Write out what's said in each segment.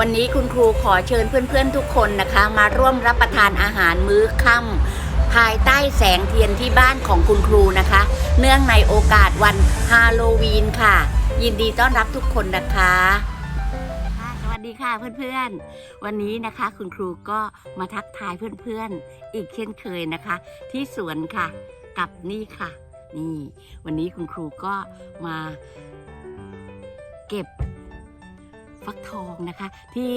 วันนี้คุณครูขอเชิญเพื่อนๆทุกคนนะคะ มาร่วมรับประทานอาหารมื้อค่ำภายใต้แสงเทียนที่บ้านของคุณครูนะคะ เนื่องในโอกาสวันฮาโลวีนค่ะ ยินดีต้อนรับทุกคนนะคะสวัสดีค่ะเพื่อนๆ วันนี้นะคะคุณครูก็มาทักทายเพื่อนๆ อีกเช่นเคยนะคะ ที่สวนค่ะกับนี่ค่ะ นี่ วันนี้คุณครูก็มาเก็บ ฟักทองนะคะ ที่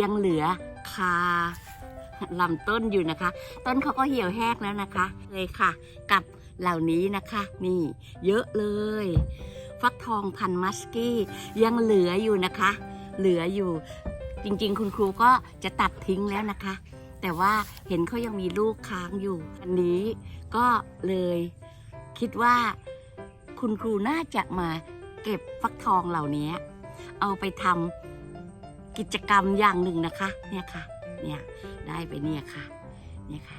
ยังเหลือคาลำต้นอยู่นะคะ ต้นเขาก็เหี่ยวแห้งแล้วนะคะเลยค่ะ กับเหล่านี้นะคะ นี่ เยอะเลย ฟักทองพันมัสกี้ ยังเหลืออยู่นะคะ เหลืออยู่จริง ๆ คุณครูก็จะตัดทิ้งแล้วนะคะ แต่ว่าเห็นเขายังมีลูกค้างอยู่ อันนี้ก็เลยคิดว่าคุณครูน่าจะมาเก็บฟักทองเหล่านี้ เอาไปทำกิจกรรมอย่างหนึ่งนะคะ เนี่ยค่ะ เนี่ยได้ไปเนี่ยค่ะ เนี่ยค่ะ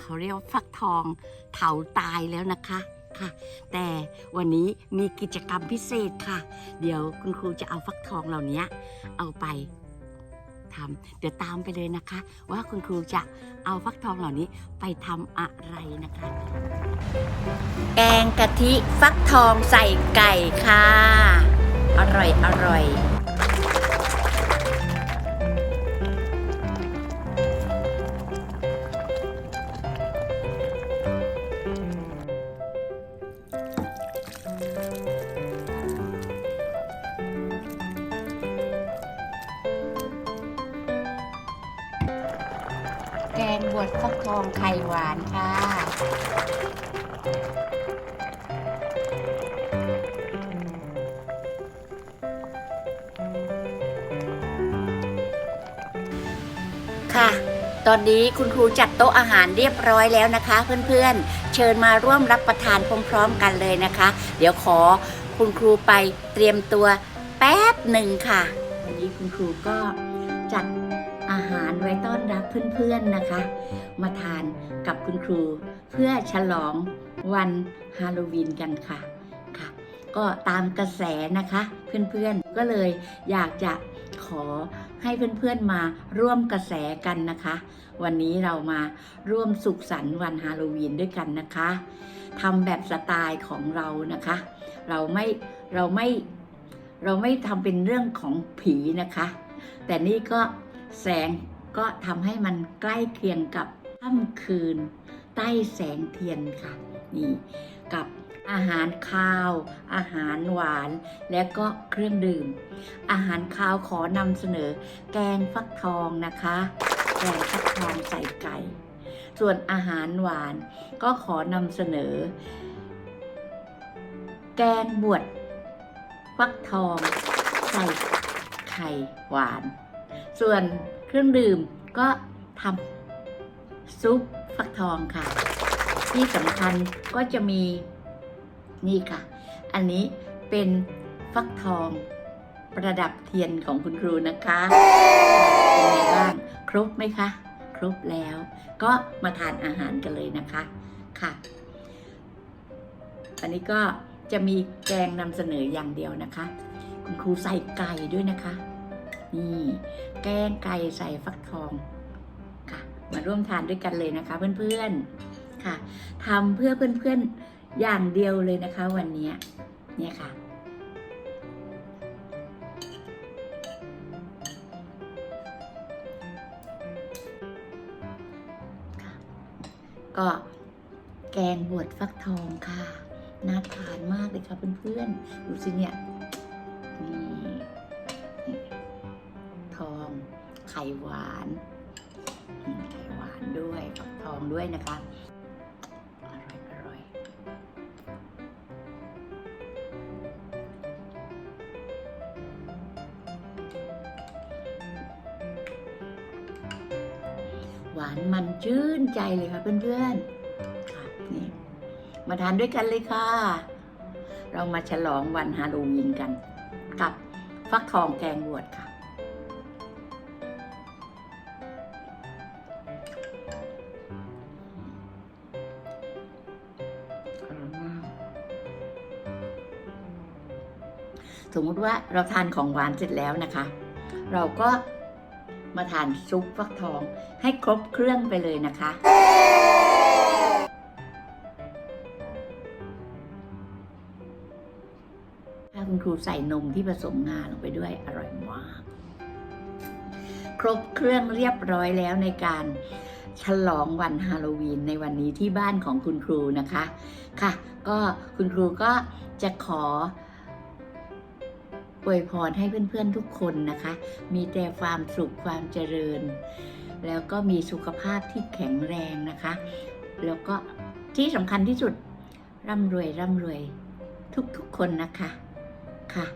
เขาเรียกฟักทองเถาตายแล้วนะคะค่ะแต่วันนี้มีกิจกรรมพิเศษค่ะ เดี๋ยวคุณครูจะเอาฟักทองเหล่านี้เอาไปทำเดี๋ยวตามไปเลยนะคะ ว่าคุณครูจะเอาฟักทองเหล่านี้ไปทำอะไรนะคะ แกงกะทิฟักทองใส่ไก่ค่ะ อร่อยอร่อยแกงบวชฟักทองไข่หวานค่ะค่ะ ตอนนี้คุณครูจัดโต๊ะอาหารเรียบร้อยแล้วนะคะ เพื่อนๆ เชิญมาร่วมรับประทานพร้อมๆกันเลยนะคะ เดี๋ยวขอคุณครูไปเตรียมตัวแป๊บหนึ่งค่ะวันนี้คุณครูก็จัดอาหารไว้ต้อนรับเพื่อนๆนะคะ มาทานกับคุณครูเพื่อฉลองวันฮาโลวีนกันค่ะค่ะ ก็ตามกระแสนะคะ เพื่อนๆก็เลยอยากจะขอ ให้เพื่อนๆมาร่วมกระแสกันนะคะ วันนี้เรามาร่วมสุขสันต์วันฮาโลวีนด้วยกันนะคะทำแบบสไตล์ของเรานะคะ เราไม่เราไม่เราไม่ทำเป็นเรื่องของผีนะคะ แต่นี่ก็แสงก็ทำให้มันใกล้เคียงกับค่ำคืน ใต้แสงเทียนค่ะนี่กับ อาหารคาว อาหารหวาน และก็เครื่องดื่ม อาหารคาวขอนำเสนอ แกงฟักทองนะคะ แกงฟักทองใส่ไก่ ส่วนอาหารหวานก็ขอนำเสนอ แกงบวชฟักทองใส่ไข่หวาน ส่วนเครื่องดื่มก็ทำซุปฟักทองค่ะ ที่สำคัญก็จะมี นี่ค่ะ อันนี้เป็นฟักทองประดับเทียนของคุณครูนะคะเป็นไงบ้างครบไหมคะ ครบแล้ว ก็มาทานอาหารกันเลยนะคะค่ะ อันนี้ก็จะมีแกงนำเสนออย่างเดียวนะคะ คุณครูใส่ไก่ด้วยนะคะ นี่ แกงไก่ใส่ฟักทองค่ะ มาร่วมทานด้วยกันเลยนะคะ เพื่อนๆค่ะทำเพื่อเพื่อนๆ อย่างเดียวเลยนะคะวันนี้เนี่ยค่ะ ก็แกงบวชฟักทองค่ะ น่าทานมากเลยค่ะเพื่อนๆดูสิเนี่ยนี่นี่ทองไข่หวานไข่หวานด้วยฟักทองด้วยนะคะ หวานมันชื่นใจเลยค่ะเพื่อนๆค่ะนี่มาทานด้วยกันเลยค่ะ เรามาฉลองวันฮาโลวีนกัน กับฟักทองแกงบวชค่ะอร่อยมากสมมุติว่าเราทานของหวานเสร็จแล้วนะคะ เราก็ มาทานซุปฟักทองให้ครบเครื่องไปเลยนะคะ ถ้าคุณครูใส่นมที่ผสมงาลงไปด้วยอร่อยมาก ครบเครื่องเรียบร้อยแล้วในการฉลองวันฮาโลวีนในวันนี้ที่บ้านของคุณครูนะคะ ค่ะ ก็คุณครูก็จะขอ อวยพรให้เพื่อนๆทุกคนนะคะ มีแต่ความสุขความเจริญ แล้วก็มีสุขภาพที่แข็งแรงนะคะ แล้วก็ที่สำคัญที่สุดร่ำรวยร่ำรวยทุกๆคนนะคะค่ะ